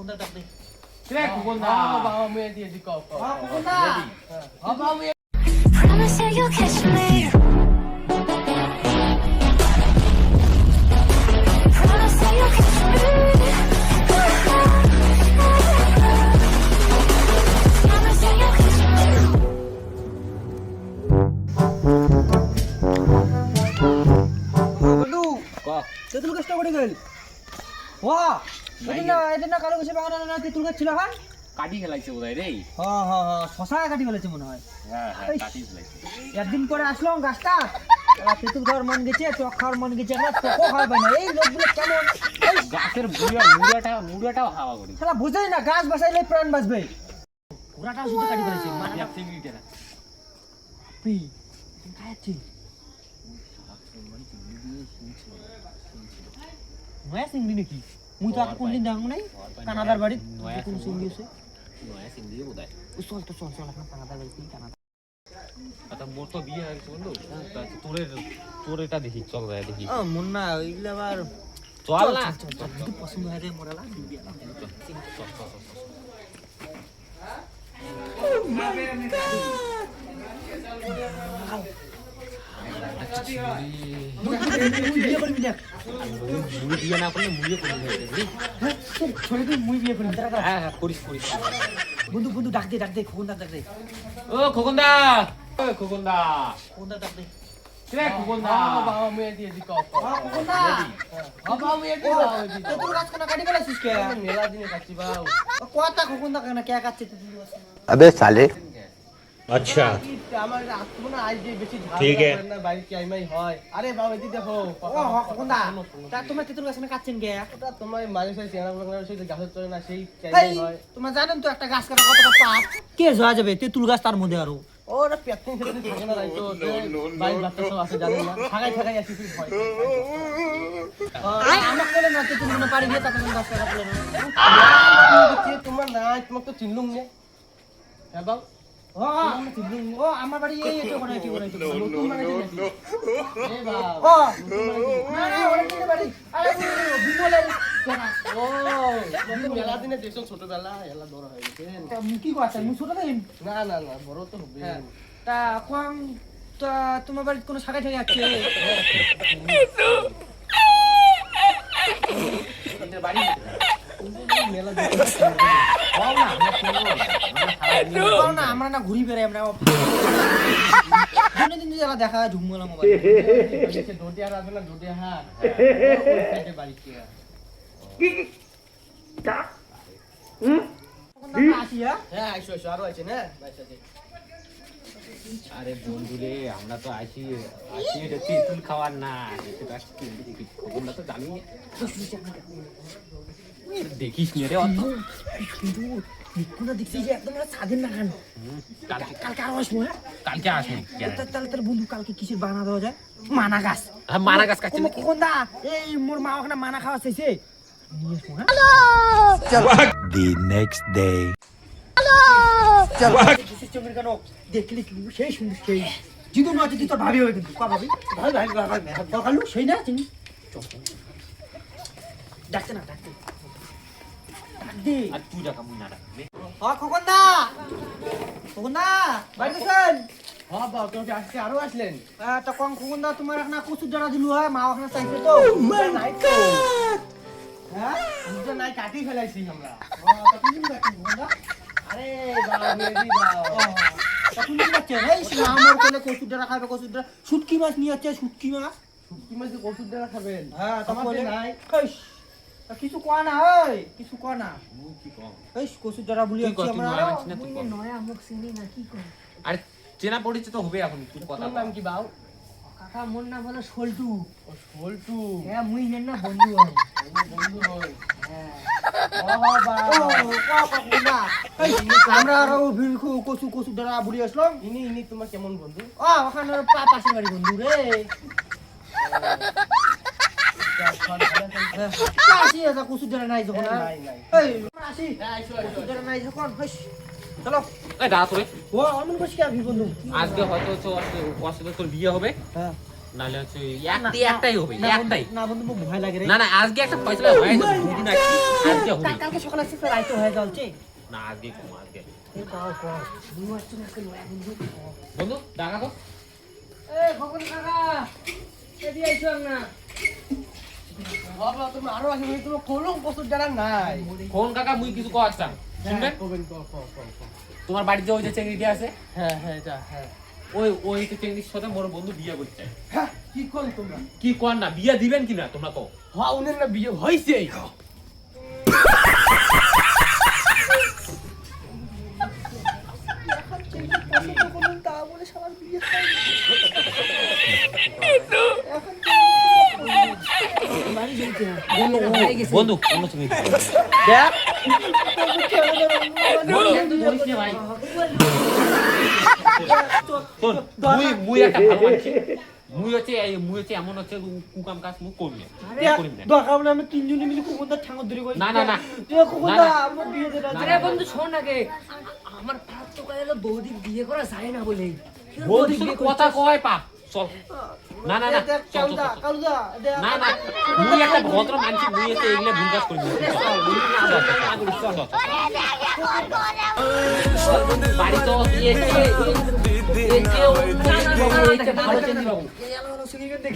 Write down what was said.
konda tak deh. Cek konda. Ah, bawa mu yang dia di kau. Ah, konda. Apa mu yang? Promise you catch me. Promise you catch me. কষ্ট করে গেল বাহ না এটা না কালো গাছে বাগান না তেতুল গাছ ছিল হ্যাঁ কাটি খেলাইছে বোধহয় রে। হ্যাঁ হ্যাঁ হ্যাঁ শশা কাটি ফেলেছে মনে হয়। হ্যাঁ হ্যাঁ কাটি খেলাইছে একদিন পরে আসলাম গাছটা। তেতুল খাওয়ার মন গেছে টক খাওয়ার মন গেছে আমরা টকও খাওয়া না। এই লোকগুলো কেমন? গাছের মুড়া মুড়াটা মুড়াটাও হাওয়া করি। শালা বুঝেই না গাছ বাঁচাইলে প্রাণ বাঁচবে। পুরাটা শুধু কাটি ফেলেছে মানে এক চিংড়িটা না খাচ্ছি নয়া চিংড়ি নাকি? মুই তো আর কোনদিন যাব নাই। কানাদার বাড়ি নয়া কোন চিংড়ি আছে। নয়া চিংড়ি বোধহয় ও চল তো চল চল আপনার কানাদার বাড়িতে কানাদা আচ্ছা মোর তো বিয়ে হয়ে গেছে বন্ধু। তা তোরে তোর এটা দেখি চল যায় দেখি। ও মন না ওইগুলো আবার চল না। চল চল যদি পছন্দ হয় যায় মোরালা দিবি আলা মুই বিয়ে করবি না মুড়ি দিয়ে না করলে মুড়িও করে দেবে হ্যাঁ ছোট তুই মুই বিয়ে করবি তারা হ্যাঁ হ্যাঁ করিস করিস বন্ধু বন্ধু ডাক দে ডাক দে খোকন ডাক দে ও খোকনদা ও খোকনদা খোকন ডাক দে 그래 그건다. 마음에 দিয়ে দি কও কও খোকন দা 아 마음에 দিয়ে দাও দি তেতুল গাছ কোনা কাটি ফেলেছিস কে মেলা দিনে কাচ্ছি বাউ কথা খোকন দা কেন কে কাটছে তেতুল গাছ अबे আচ্ছা। তোমার তেতুল গাছ না তার মধ্যে আরও। ওরা থাকে না তো না। ঠাকাই ঠাকাই ভয় আই না না। পারি না তোমাকে তো চিনলুম না। হ্যাঁ বাবা। ও আমার বাড়ি এই এটা করে এটা করে। নতুন মানে বাউ ও না না ওরে কিনে বাড়ি আরে বিমলের ও মেলা দিনে দেখছ ছোটবেলা এলা বড় হয়ে গেছে কি কথা মুই ছোট দিন না না না বড় তো হবে হ্যাঁ তা কোন তা তোমার বাড়িতে কোনো শাখা ঠাকা আছে মেলা না আমরা না ঘুরি বেড়াই আমরা দিনে দিন যারা দেখা হয় ঝুমলা মোবাইল ডোটিয়া রাখবে না ডোটিয়া হাট সাইডে বাড়ি কে আসি হ্যাঁ? হ্যাঁ আইসো আইসো আরও আছে না? আরে বন্ধু রে আমরা তো আসি আসি এটা তেঁতুল খাওয়ার না এটা তো জানি। দেখিস নি রে অত। কিন্তু নিকুনা দেখছি যে একদম স্বাধীন না খান কালকে কালকে আরও আসব হ্যাঁ? কালকে আসবি তাহলে তাহলে বন্ধু কালকে কিসের বানা দেওয়া যায়? মানা গাছ। হ্যাঁ মানা গাছ নাকি কোন দা এই মোর মা ওখানে মানা খাওয়া চাইছে। হ্যাঁ? The next day. কেন দেখলি কি সেই সুন্দর সেই যদি না যদি তোর ভাবি হবে কিন্তু কা ভাবি ভাবি ভাবি ভাবি কালু সেই না চিনি ডাকতে না ডাকতে আর তুই টাকা মুই না রাখবি হ্যাঁ খোকন দা খোকন দা বাড়িতে আছেন তুমি আসছে আরও আসলেন। তা কম খোকন দা তোমার এখন কচুর ডানা দিলু হয় মা ওখানে চাইছে তো। নাই তো হ্যাঁ? নাই কাটি ফেলাইছি আমরা। ও, তা তুমি কি খোকন দা? আরে বাউ ও, তা কি? এই কচুর ডানা খাবে কচুর ডানা শুটকি মাছ নিয়ে যাচ্ছে শুটকি মাছ। শুটকি মাছ দিয়ে কচুর ডালা খাবেন? হ্যাঁ নাই। কিছু কয় না ওই কিছু কয় না। মুই কি কম? এই কচুর বলি আমরা। নয়া মুখ চিনি না কি করে? আরে চেনা পরিচিত হবে এখন কথা নাম কি বাউ? কাকা মোর নাম হলো সল্টু ও সোলটু হ্যাঁ মুই হেন না বন্ধু হয় বন্ধু হই। ও, কও, কও, খোকন দা। এই, আমরা আরও ভিড় কচু কচু ডানা বুড়ি আসলাম ইনি ইনি তোমার কেমন বন্ধু? ও ওখানে পা পাশের বাড়ি বন্ধু রে। আসি এটা কচু ডানা নাই যখন নাই এই আসি। হ্যাঁ কচু ডানা নাই যখন চলো। দাঁড়া তোরে ও অমন কইছি কি বন্ধু? আজকে হয়তো তো ওর সাথে তোর বিয়ে হবে। হ্যাঁ। নাহলে হচ্ছে একটাই একটাই হবে একটাই। না বন্ধু ভয় লাগে রে। না না আজকে একটা ফয়সলা হয়ে যাবে দুদিন আগে। আজকে হবে। কালকে সকালে আসছে রাইতে হয়ে যাচ্ছে না আজকে কম আজকে। এ কও কও বুঝতে পারছি না কেন বন্ধু। বন্ধু টাকা তো। এ খবর কাকা এদিকে আইছো না বাবা তুমি আরও আসবে তোমার কোনো বছর জানা নাই। কোন কাকা মুই কিছু কওয়া আসতাম শুনবেন। তোমার বাড়িতে ওই যে চেংড়িটি আছে হ্যাঁ হ্যাঁ এটা হ্যাঁ ওই ওই চেংড়ির সাথে মোর বন্ধু বিয়ে করতে হ্যাঁ কি করো তোমরা কি কর না বিয়ে দিবেন কি না তোমরা কও হ্যাঁ উনের না বিয়ে যেতে বন্ধু অন্য দেখ এমন হচ্ছে কুকাম কাজ মুই করি না দরকার আমি তিনজনে মিলে কুকুরদার ঠাঙর ধরে না, না, না। কুকুরদা। আমার বিয়ে দেবে বন্ধু শোন আগে আমার পাপ তো কইলো বৌদি বিয়ে করা যায় না বলে বৌদি কথা কয় পাপ চল না না না না না মুই একটা ভদ্র মানছি মুই এসে এগুলো ভুল কাজ করি। বাড়ি তো এসে এসে ভালো চেঞ্জি বাবু